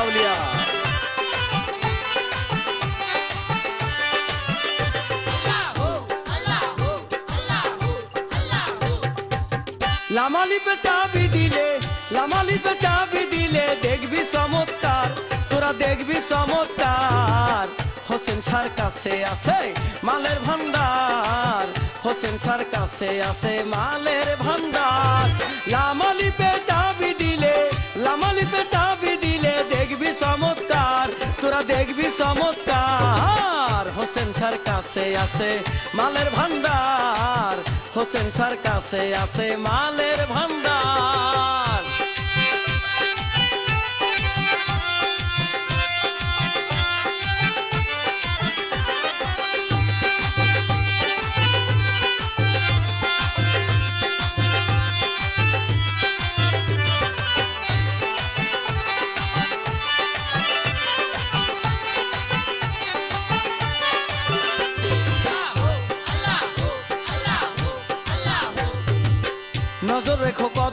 আউলিয়া লামালিপে চাবি দিলে লামালিপে চাবি দিলে দেখবি চমৎকার, তোরা দেখবি চমৎকার। হোসেন সার কাছে আছে মালের ভান্ডার, হোসেন সার কাছে আছে মালের ভান্ডার। লামালিপে চাবি দিলে লামালিপে দেখবি চমৎকার, তোরা দেখবি চমৎকার। হোসেন স্যার কাছে আছে মালের ভান্ডার, হোসেন স্যার কাছে আছে মালের ভান্ডার।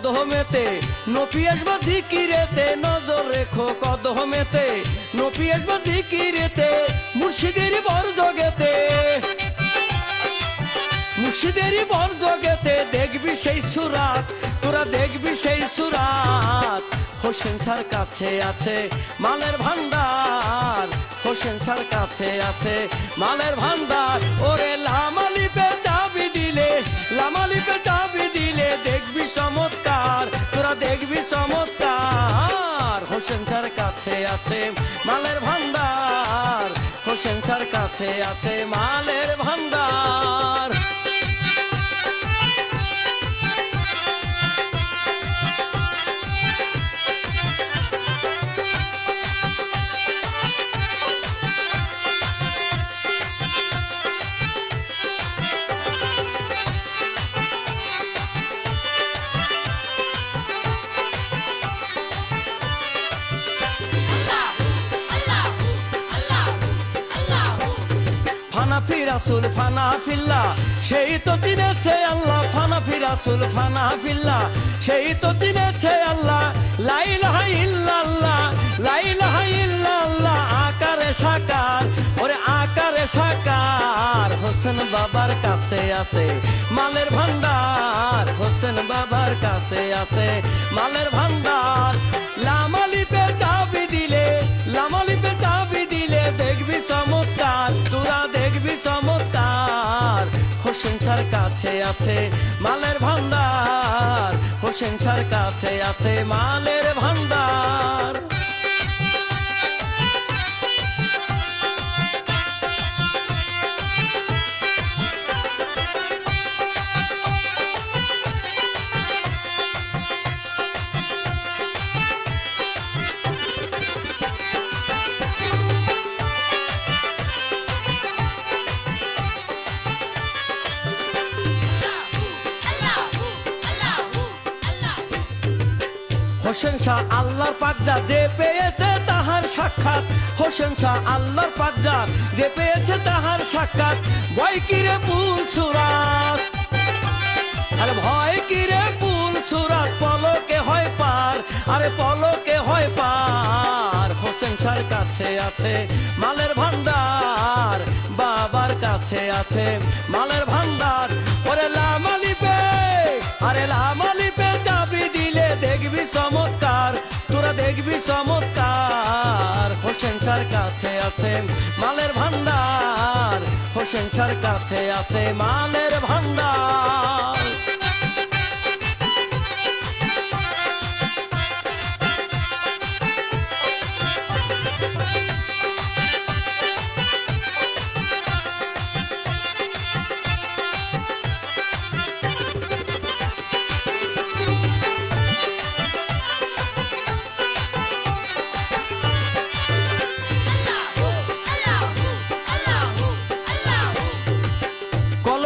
রেখো কদমেতে নপি আসবা ধিকিরেতে নজর রেখো কদমেতে নপি আসবা ধিকিরেতে মুর্শিদের বর জগেতে। মুর্শিদেরই বর জগেতে দেখবি সেই সুরাত, তোরা দেখবি সেই সুরাত। হোসেন স্যার কাছে আছে মালের ভান্ডার, হোসেন স্যার কাছে আছে মালের ভান্ডার, ওরে লামালিপে কাছে আছে মালের ভান্ডার। হোসেন স্যার কাছে আছে মালের ভান্ডার। ফানা ফিরাসুল, ফানা ফিল্লা। সেই তো চিনেছে আল্লাহ, ফানা ফিরাসুল, ফানা ফিল্লা। সেই তো চিনেছে আল্লাহ লাইলাহা ইল্লাল্লাহ লাইলাহা ইল্লাল্লাহ, আকারে সাকার, ওরে আকারে সাকার। হোসেন বাবার কাছে আছে, মালের ভান্ডার। হোসেন বাবার কাছে আছে মালের ভান্ডার। লামালিপে চাবি দিলে, লামালিপে চাবি দিলে দেখবি চমৎকার, তোরা দেখবি চমৎকার। হোসেন সার কাছে আছে মালের ভান্ডার। হোসেন সার কাছে আছে মালের ভান্ডার। হোসেন শাহ আল্লাহর পাকজা যে পেয়েছে তাহার সাক্ষাৎ। হোসেন শাহ আল্লাহর পাকজা যে পেয়েছে তাহার সাক্ষাৎ। ভয় কিরে পুল সুরাত? আরে ভয় কিরে পুল সুরাত? পলকে হয় পার, আরে পলকে হয় পার। হোসেন শাহর কাছে আছে মালের ভান্ডার, বাবার কাছে আছে মালের ভান্ডার। ওরে লামালিপে মালের ভান্ডার হোসেন সরকার কাছে আছে মালের ভান্ডার।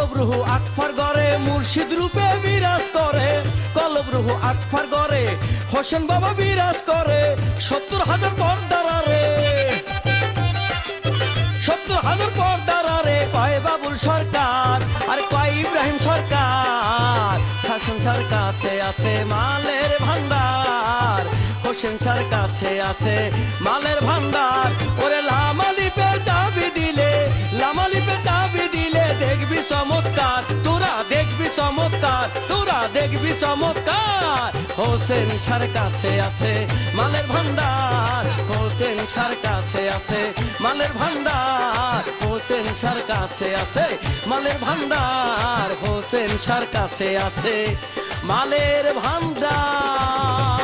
কলব রুহু আকফার গড়ে, মুর্শিদ রূপে বিরাজ করে। কলব রুহু আকফার গড়ে, হোসেন বাবা বিরাজ করে। সত্তর হাজার পর্দারে সত্তর হাজার পর্দারে কয় বাবুল সরকার। আর কয় ইব্রাহিম সরকার। হাসন সার কাছে আছে মালের ভান্ডার। হোসেন সার কাছে আছে মালের ভান্ডার। ওরে লামালিপে চাবি দিলে লামালিপে চাবি দিলে দেখবি চমৎকার, তোরা দেখবি চমৎকার, তোরা দেখবি চমৎকার। হোসেন সার কাছে আছে মালের ভান্ডার, হোসেন সার কাছে আছে মালের ভান্ডার, হোসেন সার কাছে আছে মালের ভান্ডার, হোসেন সার কাছে আছে মালের ভান্ডার।